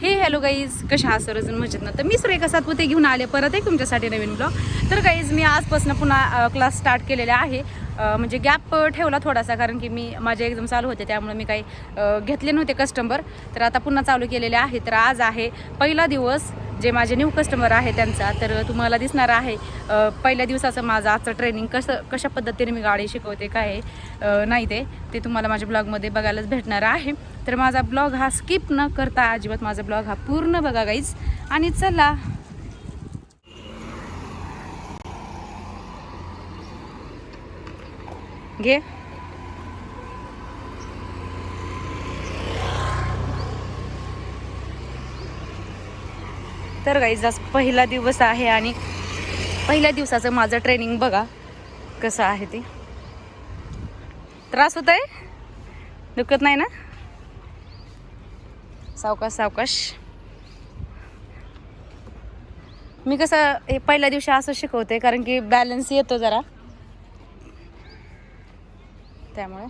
हे hello guys कशा हा सर्वजण? मजेत ना? तर मी सुरेखा सातपुते घेऊन आले परत एक तुमच्यासाठी नवीन ब्लॉग तर गाईज मी आजपासून पुन्हा क्लास स्टार्ट केलेले आहे. म्हणजे गॅप ठेवला थोडासा कारण की मी माझे एक्झाम चालू होते त्यामुळे मी काही घेतले नव्हते कस्टमर तर आता पुन्हा चालू केलेले आहे. तर आज आहे पहिला दिवस जे माझे न्यू कस्टमर आहे त्यांचा तर तुम्हाला दिसणार आहे पहिल्या दिवसाचं माझं आजचं ट्रेनिंग कसं कशा पद्धतीने मी गाडी शिकवते काय नाही ते ते तुम्हाला माझ्या ब्लॉगमध्ये बघायलाच भेटणार आहे. तर माझा ब्लॉग हा स्किप न करता अजिबात माझा ब्लॉग हा पूर्ण बघा गाईज आणि चला. घे. तर गाईज आज पहिला दिवस आहे आणि पहिल्या दिवसाचं माझं ट्रेनिंग बघा कसं आहे ते. त्रास होत आहे दुखत नाही ना? सावकाश सावकाश. मी कसं हे पहिल्या दिवशी असं शिकवते कारण की बॅलन्स येतो जरा. त्यामुळे.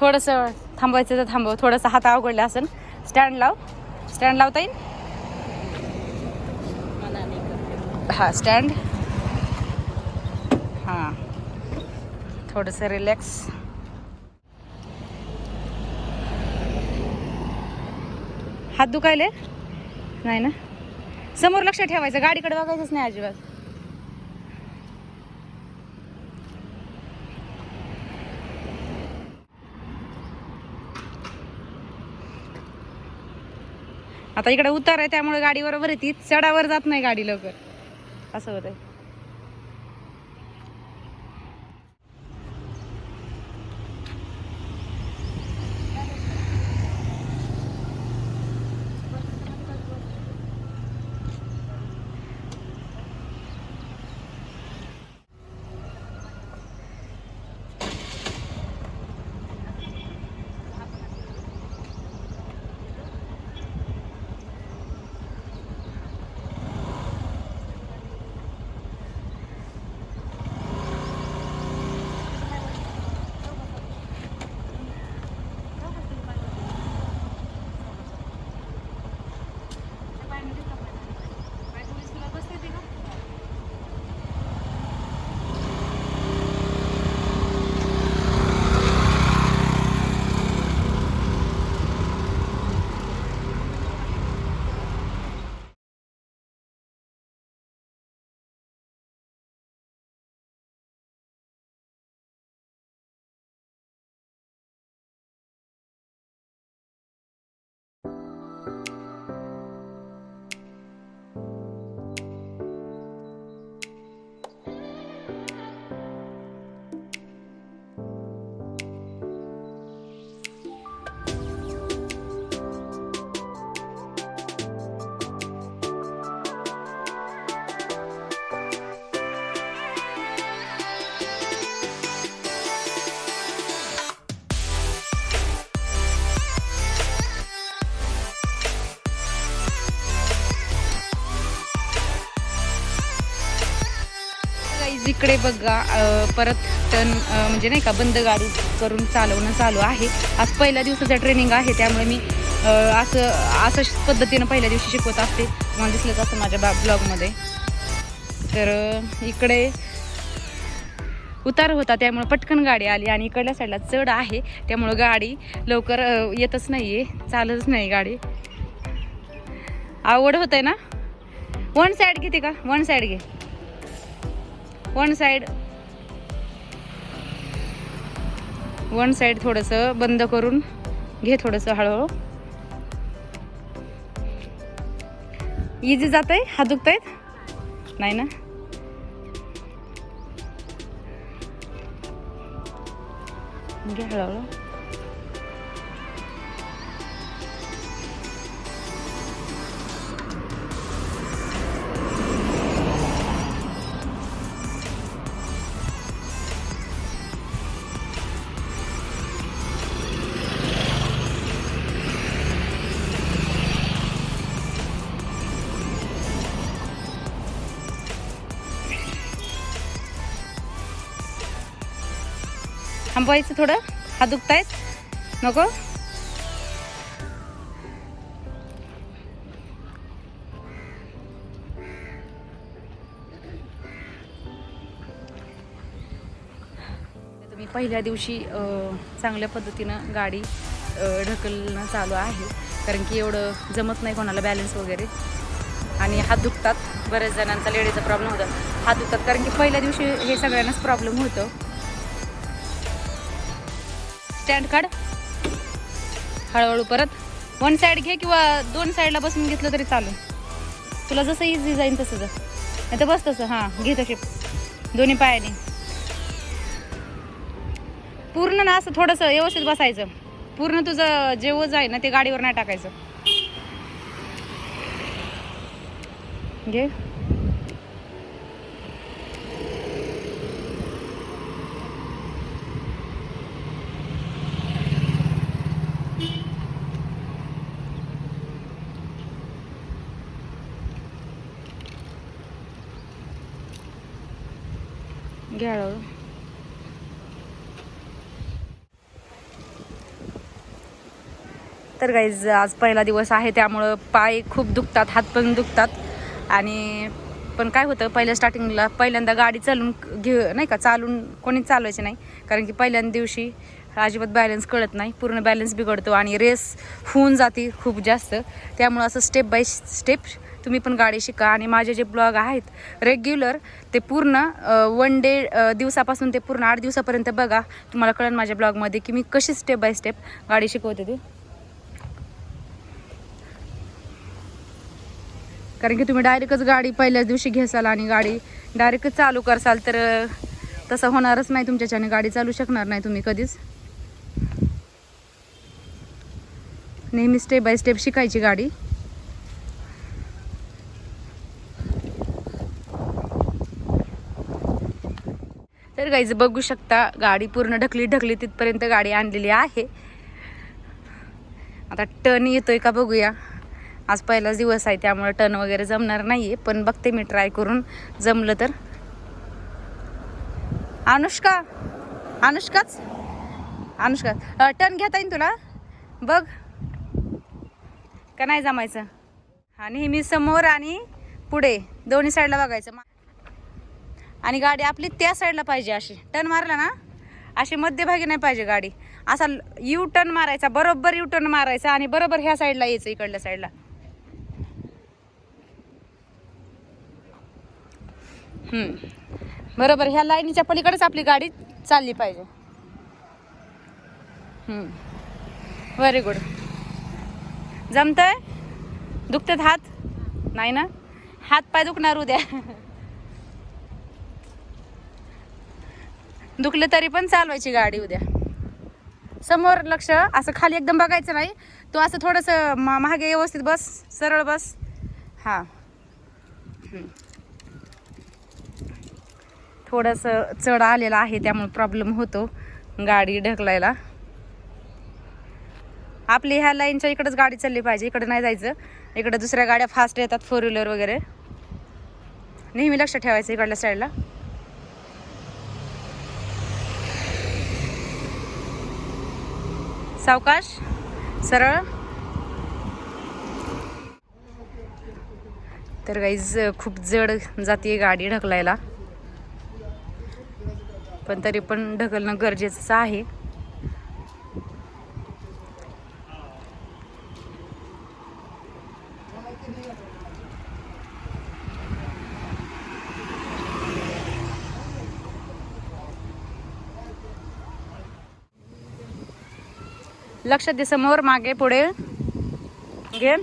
थोडंसं थांबवायचं तर थांबव. थोडंसं हात अवघडला असेल. स्टँड लाव. स्टँड लावता येईल? हा स्टँड हां. थोडंसं रिलॅक्स हात दुखायले? नाही ना? समोर लक्ष ठेवायचं. गाडीकडे बघायचंच नाही अजिबात. आता इकडे उतार आहे त्यामुळे गाडी बरोबर येते चढावर जात नाही गाडी लवकर. असं होतंय. इकडे बघा परत टर्न म्हणजे नाही का बंद गाडी करून चालवणं चालू आहे. आज पहिल्या दिवसाचं ट्रेनिंग आहे त्यामुळे मी असं असं पद्धतीनं पहिल्या दिवशी शिकवत असते. मला दिसलंच असं माझ्या बा ब्लॉगमध्ये. तर इकडे उतार होता त्यामुळे पटकन गाडी आली आणि इकडल्या साईडला चढ आहे. त्यामुळं गाडी लवकर येतच नाही आहे चालतच नाही गाडी. आवड होत आहे ना? वन साईड घेते का? वन साईड घे. वन साईड वन साईड थोडंसं बंद करून घे थोडंसं हळूहळू. इजी जात आहे हात दुखत आहेत नाही ना? घे हळूहळू. थांबवायचं थोडं. हात दुखतायत. नको. तुम्ही पहिल्या दिवशी चांगल्या पद्धतीनं गाडी ढकलणं चालू आहे. कारण की एवढं जमत नाही कोणाला बॅलन्स वगैरे. आणि हात दुखतात. बऱ्याच जणांचा लेडीचा प्रॉब्लेम होता. हात दुखतात. कारण की पहिल्या दिवशी हे सगळ्यांनाच प्रॉब्लेम होतं. स्टँड काढ. हळूहळू परत. वन साईड घे किंवा दोन साईडला बसून घेतलं तरी चालेल. तुला जसं इझी जाईन तसं जा. नाही तर बस तसं. हां घे तशी. दोन्ही पायाने. पूर्ण ना असं थोडंसं व्यवस्थित बसायचं. पूर्ण तुझं जे ओझ आहे ना ते गाडीवर नाही टाकायचं. घे. घे तर गाईज आज पहिला दिवस आहे त्यामुळं पाय खूप दुखतात हात पण दुखतात. आणि पण काय होतं पहिल्या स्टार्टिंगला पहिल्यांदा गाडी चालून घे नाही का चालून कोणीच चालवायचे नाही. कारण की पहिल्या दिवशी अजिबात बॅलन्स कळत नाही पूर्ण बॅलन्स बिघडतो आणि रेस होऊन जाते खूप जास्त. त्यामुळं असं स्टेप बाय स्टेप तुम्ही पण गाडी शिका. आणि माझे जे ब्लॉग आहेत रेग्युलर ते पूर्ण वन डे दिवसापासून ते पूर्ण आठ दिवसापर्यंत बघा. तुम्हाला कळेल माझ्या ब्लॉगमध्ये की मी कशी स्टेप बाय स्टेप गाडी शिकवते ती. कारण की तुम्ही डायरेक्टच गाडी पहिल्याच दिवशी घेसाल आणि गाडी डायरेक्टच चालू करसाल तर तसं होणारच नाही तुमच्याच्याने. गाडी चालू शकणार नाही तुम्ही कधीच. नेहमी स्टेप बाय स्टेप शिकायची गाडी. गाईज बघू शकता. गाडी पूर्ण ढकली ढकली तिथपर्यंत गाडी आणलेली आहे. आता टर्न येतोय का बघूया. आज पहिलाच दिवस आहे त्यामुळे टर्न वगैरे जमणार नाही आहे पण बघते मी ट्राय करून. जमलं तर. अनुष्का अनुष्काच? अनुष्का टर्न घेता येईल तुला? बघ. का नाही जमायचं? हा नेहमी समोर आणि पुढे. दोन्ही साईडला बघायचं. आणि गाडी आपली त्या साईडला पाहिजे अशी. टर्न मारला ना अशी मध्यभागी नाही पाहिजे गाडी. असा यू टर्न मारायचा बरोबर यू टर्न मारायचा आणि बरोबर ह्या साईडला यायचं इकडल्या साईडला. हम्म. बरोबर ह्या लाईनीच्या पलीकडेच आपली गाडी चालली पाहिजे. व्हेरी गुड जमतंय? दुखतात हात? नाही ना? हात पाय दुखणार उद्या. दुखलं तरी पण चालवायची गाडी उद्या. समोर लक्ष असं खाली एकदम बघायचं नाही. तू असं थोडंसं मा- मागे व्यवस्थित बस सरळ बस. हां. थोडंसं चढ आलेला आहे त्यामुळे प्रॉब्लेम होतो गाडी ढकलायला. आपली ह्या लाईनच्या इकडंच गाडी चालली पाहिजे इकडं नाही जायचं. इकडं दुसऱ्या गाड्या फास्ट येतात फोर व्हीलर वगैरे. नेहमी लक्ष ठेवायचं इकडल्या साईडला सावकाश सरळ. तर गाईज खूप जड जाते गाडी ढकलायला. पण तरी पण ढकलणं गरजेचंच आहे. लक्ष दे समोर मागे पुढे. घे.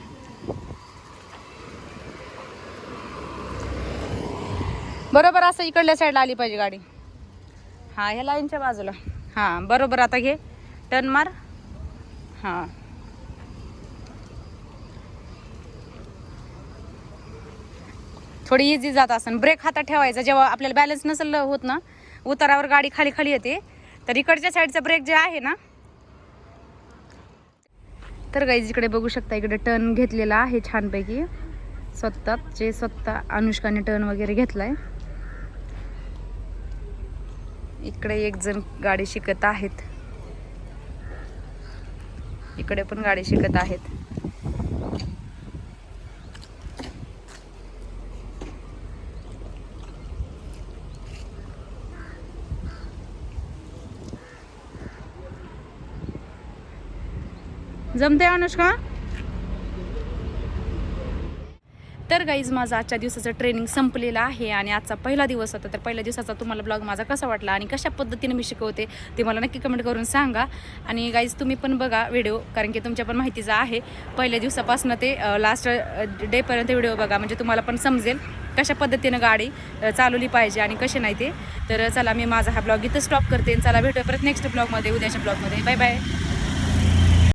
बरोबर असं इकडल्या साईडला आली पाहिजे गाडी. हा ह्या लाईनच्या बाजूला. हां बरोबर आता घे. टर्न मार. हां. थोडी इझी जात असन. ब्रेक हातात ठेवायचा जेव्हा आपल्याला बॅलन्स नसेल होत ना उतारावर गाडी खाली खाली येते. तर इकडच्या साईडचा ब्रेक जे आहे ना तर गाईज इकडे बघू शकता इकडे टर्न घेतलेला आहे छानपैकी. स्वतः जे स्वतः अनुष्काने टर्न वगैरे घेतलाय. इकडे एक जण गाडी शिकत आहेत. इकडे पण गाडी शिकत आहेत. जमते अनुष्का? तर गाईज माझा आजच्या दिवसाचं ट्रेनिंग संपलेलं आहे आणि आजचा पहिला दिवस होता. तर पहिल्या दिवसाचा तुम्हाला ब्लॉग माझा कसा वाटला आणि कशा पद्धतीने मी शिकवते ते मला नक्की कमेंट करून सांगा. आणि गाईज तुम्ही पण बघा व्हिडिओ कारण की तुमच्या पण माहितीचा आहे. पहिल्या दिवसापासून ते लास्ट डेपर्यंत व्हिडिओ बघा. म्हणजे तुम्हाला पण समजेल कशा पद्धतीनं गाडी चालवली पाहिजे आणि कसे नाही ते. तर चला मी माझा हा ब्लॉग इथं स्टॉप करते चला भेटूया परत नेक्स्ट ब्लॉगमध्ये उद्याच्या ब्लॉगमध्ये बाय बाय